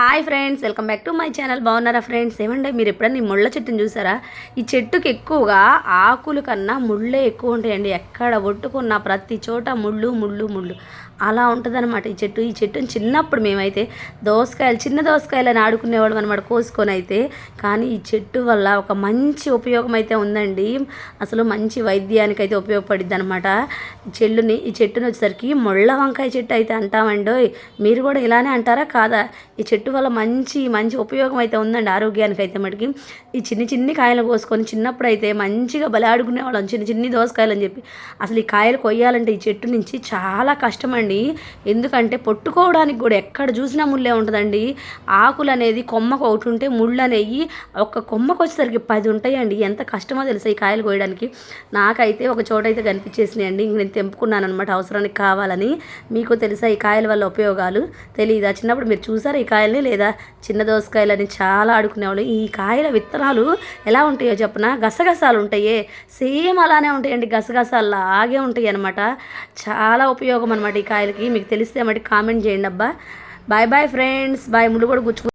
Hi friends welcome back to my channel. బాగున్నారా friends? ఏమంటే మీరు ఎప్పుడైనా ఈ ముళ్ళ చెట్టుని చూసారా? ఈ చెట్టుకి ఎక్కువగా ఆకులు కన్నా ముళ్ళే ఎక్కువ ఉంటాయండి. ఎక్కడ ఒట్టుకున్న ప్రతి చోట ముళ్ళు ముళ్ళు ముళ్ళు. అలా ఉంటుందన్నమాట ఈ చెట్టు. ఈ చెట్టుని చిన్నప్పుడు మేమైతే దోసకాయలు చిన్న దోసకాయలు అని ఆడుకునేవాళ్ళం అనమాట కోసుకొని అయితే. కానీ ఈ చెట్టు వల్ల ఒక మంచి ఉపయోగం అయితే ఉందండి. అసలు మంచి వైద్యానికి అయితే ఉపయోగపడిద్ది అనమాట చెల్లుని ఈ చెట్టుని వచ్చేసరికి ముళ్ళ వంకాయ చెట్టు అయితే అంటామండి మీరు కూడా ఇలానే అంటారా? కాదా? ఈ చెట్టు వల్ల మంచి మంచి ఉపయోగం అయితే ఉందండి ఆరోగ్యానికి అయితే మటుకి. ఈ చిన్ని చిన్ని కాయలు కోసుకొని చిన్నప్పుడు అయితే మంచిగా బలాడుకునే వాళ్ళం చిన్న చిన్ని దోసకాయలు అని చెప్పి. అసలు ఈ కాయలు కొయ్యాలంటే ఈ చెట్టు నుంచి చాలా కష్టం అండి ఎందుకంటే పొట్టుకోవడానికి కూడా ఎక్కడ చూసినా ముళ్ళే ఉంటుందండి. ఆకులు అనేది కొమ్మకు ఒకటి ఉంటే ముళ్ళు అనేవి ఒక కొమ్మకు వచ్చేసరికి పది ఉంటాయండి. ఎంత కష్టమో తెలుసా ఈ కాయలు కోయడానికి. నాకైతే ఒక చోట అయితే కనిపించేసినాయి అండి ఇంక నేను తెంపుకున్నాను అనమాట అవసరానికి కావాలని. మీకు తెలుసా ఈ కాయల వల్ల ఉపయోగాలు? తెలియదా చిన్నప్పుడు మీరు చూసారా ఈ కాయల్ని? లేదా చిన్న దోసకాయలని చాలా ఆడుకునేవాళ్ళు. ఈ కాయల విత్తనాలు ఎలా ఉంటాయో చెప్పిన? గసగసాలు ఉంటాయే. సేమ్ అలానే ఉంటాయండి. గసగసాలు లాగే ఉంటాయి అనమాట చాలా ఉపయోగం అనమాట ఈ కాయలకి. మీకు తెలిస్తే మట్టి కామెంట్ చేయండి అబ్బా బాయ్ బాయ్ ఫ్రెండ్స్. బాయ్. ముళ్ళు కూడా గుచ్చుకు